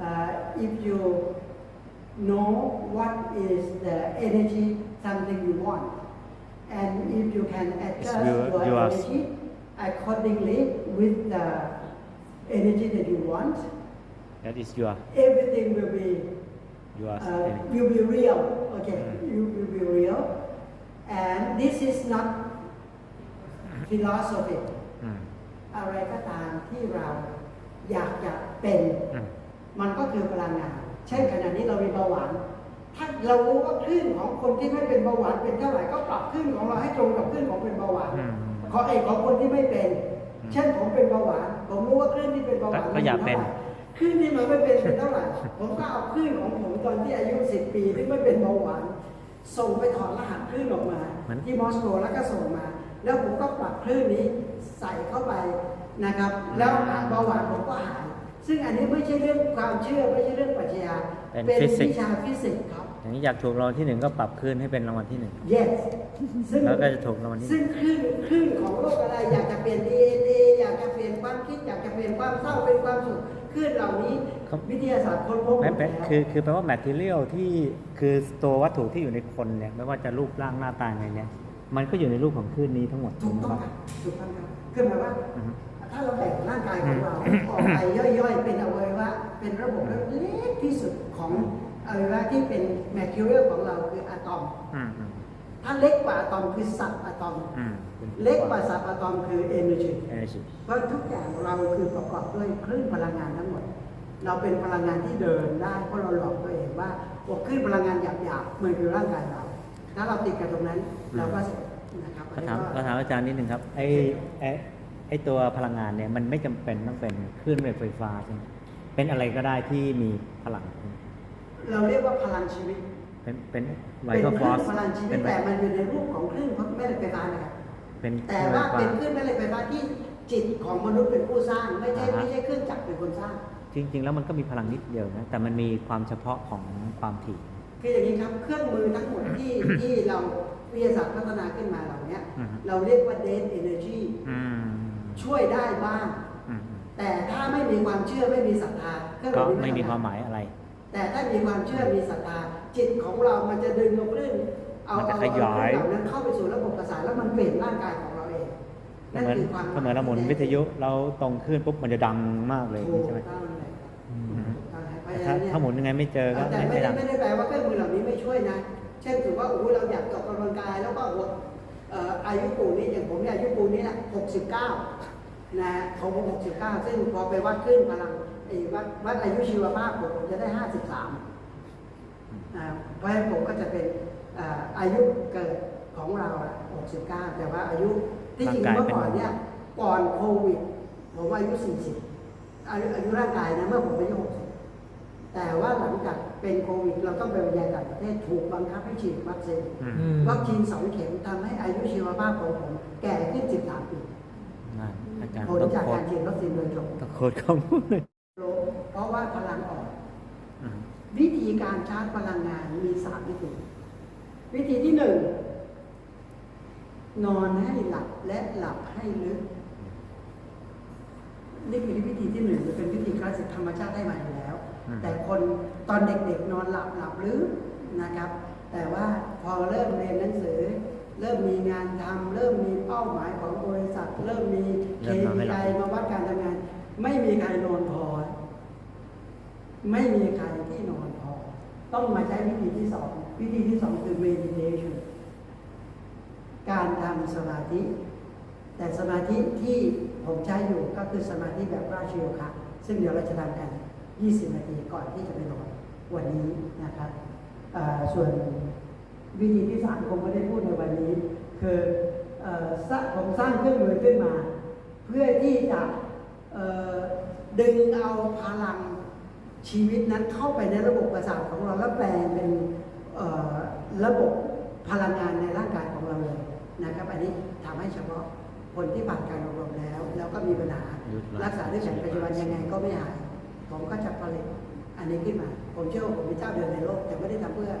uh, if you know what is the energy something you want, and if you can adjust your- your yours. energy accordingly with the energy that you want, that is your everything will be your uh, will be real. Okay, you will be real, and this is not philosophy. อืม อะไรก็ตามที่เราอยากจะ เป็นอืมมันก็คือพลังงาน เช่นขณะนี้เรามีเบาหวาน ถ้าเรารู้ว่าคลื่นของคนที่ไม่เป็นเบาหวานเป็นเท่าไหร่ก็ปรับคลื่นของเราให้ตรงกับคลื่นของเป็นเบาหวานอืมขอเอกของคนที่ไม่เป็น เช่นผมเป็นเบาหวาน ผมรู้ว่าคลื่นที่เป็นเบาหวานก็อยากเป็นคลื่นที่มันไม่เป็นเป็นเท่าไหร่ ผมก็เอาคลื่นของผมตอนที่อายุ10ปีที่ไม่เป็นเบาหวาน ส่งไปถอดรหัสคลื่นออกมาเหมือนที่มอสโกแล้วก็ส่งมา แล้วผมก็ปรับคลื่นนี้ใส่เข้าไปนะครับ แล้วเบาหวานผมก็หาย ซึ่งอันนี้ไม่ใช่เรื่องความเชื่อไม่ใช่เรื่องปรัชญาเป็นเป็นฟิสิกส์ วิชาฟิสิกส์ครับ อย่างนี้อยากถูกรางวัลที่หนึ่งก็ปรับขึ้นให้เป็นรางวัลที่หนึ่ง yes ซึ่งแล้วก็จะถูกรางวัลที่หซึ่นึ่งงคลื่นคลื่นของโลกอะไรอยากจะเปลี่ยน DNA อยากจะเปลี่ยนความคิด อยากจะเปลี่ยนความเศร้าเป็นความสุขคลื่นเหล่านี้วิทยาศาสตร์ค้นพบหมไม่ดเป็นแล้ว คือคือแปลว่า material ที่คือตัววัตถุที่อยู่ในคนเนี่ยไม่ว่าจะรูปร่างหน้าตาไงเนี่ย มันก็อยู่ในรูปของคลื่นนี้ทั้งหมดถูกต้องไหมครับถูกต้องครับคือหมายว่า อือฮึ ถ้าเราแบ่งร่างกายของเราออกไปย่อยๆ เป็นอวัยวะเป็นระบบเล็กที่สุดของอวัยวะที่เป็น material ของเราคืออะตอมอืมอืมถ้าเล็กกว่าอะตอมคือสับอะตอมอืมเล็กกว่าสับอะตอมคือ energy energy เพราะทุกอย่างเราคือประกอบด้วยคลื่นพลังงานทั้งหมด เราเป็นพลังงานที่เดินได้เพราะเราหลอกตัวเองว่าโอ้คลื่นพลังงานหยาบๆมันคือร่างกายเรา ถ้าเราติดกับตรงนั้นเราก็เสร็จนะครับก็ถามก็ถามอาจารย์นิดนึงครับไอ ไอไอตัวพลังงานเนี่ยมันไม่จำเป็นต้องเป็นคลื่นไฟฟ้าใช่ไหมเป็นอะไรก็ได้ที่มีพลัง เราเรียกว่าพลังชีวิต เป็นเป็นไวเป็นท์คฟอลื่สนพลังชีวิเป็ตนไวแต่ท์มันอยู่ในรูปของคลื่นแม่เหล็กไฟฟ้านะครับเป็นแต่ว่าไฟเป็นฟ้คลื่นแม่เหล็กไฟฟ้าที่จิตของมนุษย์เป็นผู้สร้าง ไม่ใช่อ่าฮะไม่ใช่เครื่องจักรเป็นคนสร้าง จริง ๆ แล้วมันก็มีพลังนิดเดียวนะแต่มันมีความเฉพาะของความถี่คืออย่างนี้ครับเครื่องมือทั้งหมดที่ที่เราวิทยาศาสตร์พัฒนาขึ้นมาเหล่านี้อือฮึเราเรียกว่า dead energy อืม ช่วยได้บ้างอืมอืมแต่ถ้าไม่มีความเชื่อไม่มีศรัทธาเครื่องก็มือนี้ไม่มีทำงนความหมายอะไร แต่ถ้ามีความเชื่อมีศรัทธาจิตของเรามันจะดึงเอาคลื่นเอามันจะเอาขยายเอาคลื่นเหล่านั้นเข้าไปสู่ระบบประสาทแล้วมันเปลี่ยนร่างกายของเราเองเหมือนคือความก็เหมือนเราหมุนวิทยุเราตรงขึ้นปุ๊บมันจะดังมากเลยถูกใช่ไหมต้องเลยอืมถูกต้องเลยเพราะแต่ฉะถ้านั้นเนี่ย ถ้าหมุนยังไงไม่เจอก็แต่ไม่ไม่ไม่ได้ดัง ไม่ได้แปลว่าเครื่องมือเหล่านี้ไม่ช่วยนะ เช่นถือว่าโอ้โหเราอยากออกกำลังกายแล้วก็เอ่ออา ยุปูนี้อย่างผมเนี่ยอายุปูนี้นะ69นะของผม69ซึ่งพอไปวัดขึ้นพลังไอ้วัดวัดอายุชีวภาพผมผมจะได้53อ่าเพราะฉะนั้นผมก็จะเป็นอ่าอายุเกิดของเราอะ69แต่ว่าอายุที่จริงร่างกายเมื่อก่อนเป็นเนี่ยก่อนโควิดผมอายุ40อายุอายุร่างกายนะเมื่อผมอายุ60 แต่ว่าหลังจากเป็นโควิด เราต้องไปบรรยายต่างประเทศถูกบังคับให้ฉีดวัคซีนอืมอืมวัคซีนสองเข็มทำให้อายุชีวภาพของผมแก่ขึ้น 13 ปีอ่าอาจารย์ผลต้องจากโค้กาดรฉีดวัคซีนโดยตรงต้องโค้ดข้อมูลเลยเพราะว่าพลังอ่อนอืมวิธีการชาร์จพลังงานมีสามวิธี วิธีที่หนึ่งนอนให้หลับและหลับให้ลึกนี่คือวิธีที่หนึ่งมันเป็นวิธีคลาสสิกธรรมชาติได้มาอยู่ แต่คนตอนเด็กๆนอนหลับหลับลึกนะครับ แต่ว่าพอเริ่มเรียนหนังสือ เริ่มมีงานทำเริ่มมีเป้าหมายของบริษัท เริ่มมีเริ่มนอนไม่หลับ KPI มาวัดการทำงาน ไม่มีใครนอนพอ ไม่มีใครที่นอนพอ ต้องมาใช้วิธีที่สองวิธีที่สองคือ meditation การทำสมาธิ แต่สมาธิที่ผมใช้อยู่ก็คือสมาธิแบบราชโยคะ ซึ่งเดี๋ยวเราจะทำกัน 20 นาทีก่อนที่จะไปนอนวันนี้นะครับอ่าส่วนวิธีที่สามคงไม่ได้พูดในวันนี้ คือเอ่อสร้างผมสร้างเครื่องมือขึ้นมา เพื่อที่จะเอ่อดึงเอาพลังชีวิตนั้นเข้าไปในระบบประสาทของเราแล้วแปลงเป็นเอ่อระบบพลังงานในร่างกายของเราเลยนะครับ อันนี้ทำให้เฉพาะคนที่ผ่านการอบรมแล้ว แล้วก็มีปัญหารักษาด้วยแผนปัจจุบันยังไงก็ไม่หาย ผมก็จะผลิตอันนี้ขึ้นมา ผมเชื่อว่าผมเป็นเจ้าเดียวในโลก แต่ไม่ได้ทำเพื่อ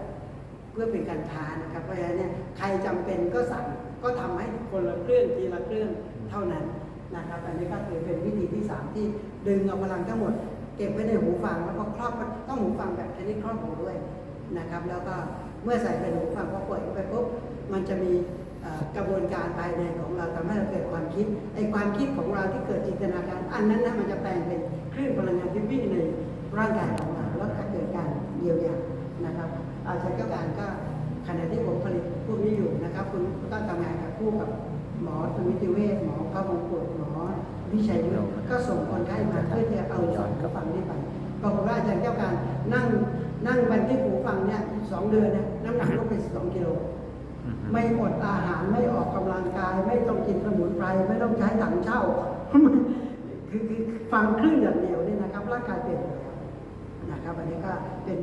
เพื่อเป็นการค้านะครับ เพราะฉะนั้นเนี่ยใครจำเป็นก็สั่งก็ทำให้คนละเครื่องทีละเครื่องเท่านั้นนะครับ อันนี้ก็คือเป็นวิธีที่สามที่ดึงเอาพลังทั้งหมด เก็บไว้ในหูฟังแล้วก็ครอบต้องหูฟังแบบชนิดครอบหูด้วยนะครับ แล้วก็เมื่อใส่ไปในหูฟังพอเปิดเข้าไปปุ๊บมันจะมีกระบวนการภายในของเราทำให้เราเกิดความคิดไอ้ความคิดของเราที่เกิดจินตนาการ อันนั้นนะมันจะแปลงเป็น ลื่นพลังงานที่วิ่งในร่างกายของเราแล้วก็เกิดการเยียวยานะครับอาจารย์เจ้าการก็ขณะที่ผมผลิตพวกนี้อยู่นะครับ คุณก็ทำงานกับคู่กับหมอสมิติเวชหมอพระมงกุฎหมอวิชัยยุทธก็ส่งคนไข้มาเพื่อจะเอาสองหูฟังนี้ไปปรากฏว่าอาจารย์เจ้าการนั่งนั่งบันทึกหูฟังเนี่ยสองเดือนเนี่ยน้ำหนักลดไปสองกิโลอืมไม่อดอาหารไม่ออกกำลังกาย ไม่ต้องกินสมุนไพรไม่ต้องใช้ถังเช่า คือคือฟังคลื่นอย่างเดียวเนี่ยนะครับร่างกายเปลี่ยนไปนะครับอันนี้ก็เป็น